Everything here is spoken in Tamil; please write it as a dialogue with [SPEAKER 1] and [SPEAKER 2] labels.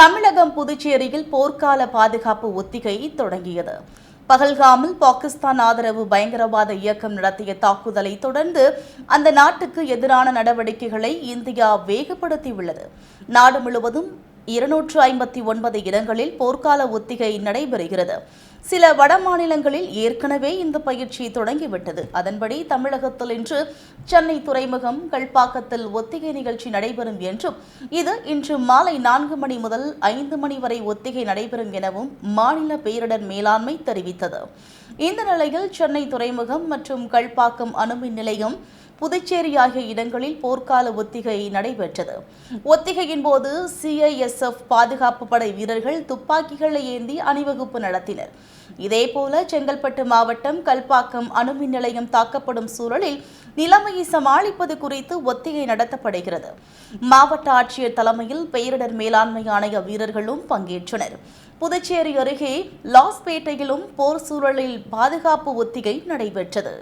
[SPEAKER 1] தமிழகம் புதுச்சேரியில் போர்க்கால பாதுகாப்பு ஒத்திகை தொடங்கியது. பகல்காமில் பாகிஸ்தான் ஆதரவு பயங்கரவாத இயக்கம் நடத்திய தாக்குதலை தொடர்ந்து அந்த நாட்டுக்கு எதிரான நடவடிக்கைகளை இந்தியா வேகப்படுத்தியுள்ளது. நாடு முழுவதும் இருநூற்று ஐம்பத்தி ஒன்பது இடங்களில் போர்க்கால ஒத்திகை நடைபெறுகிறது. சில வட மாநிலங்களில் ஏற்கனவே இந்த பயிற்சி தொடங்கிவிட்டது. அதன்படி தமிழகத்தில் இன்று சென்னை துறைமுகம் கல்பாக்கத்தில் ஒத்திகை நிகழ்ச்சி நடைபெறும் என்றும் இது இன்று மாலை நான்கு மணி முதல் ஐந்து மணி வரை ஒத்திகை நடைபெறும் எனவும் மாநில பேரிடர் மேலாண்மை தெரிவித்தது. இந்த நிலையில் சென்னை துறைமுகம் மற்றும் கல்பாக்கம் அணுமின் நிலையம் புதுச்சேரி ஆகிய இடங்களில் போர்க்கால ஒத்திகை நடைபெற்றது. ஒத்திகையின் போது சிஐஎஸ்எஃப் பாதுகாப்பு படை வீரர்கள் துப்பாக்கிகளை ஏந்தி அணிவகுப்பு நடத்தினர். இதேபோல செங்கல்பட்டு மாவட்டம் கல்பாக்கம் அணுமின் நிலையம் தாக்கப்படும் சூழலில் நிலைமையை சமாளிப்பது குறித்து ஒத்திகை நடத்தப்படுகிறது. மாவட்ட ஆட்சியர் தலைமையில் பேரிடர் மேலாண்மை ஆணைய வீரர்களும் பங்கேற்றனர். புதுச்சேரி அருகே லாஸ்பேட்டையிலும் போர் சூழலில் பாதுகாப்பு ஒத்திகை நடைபெற்றது.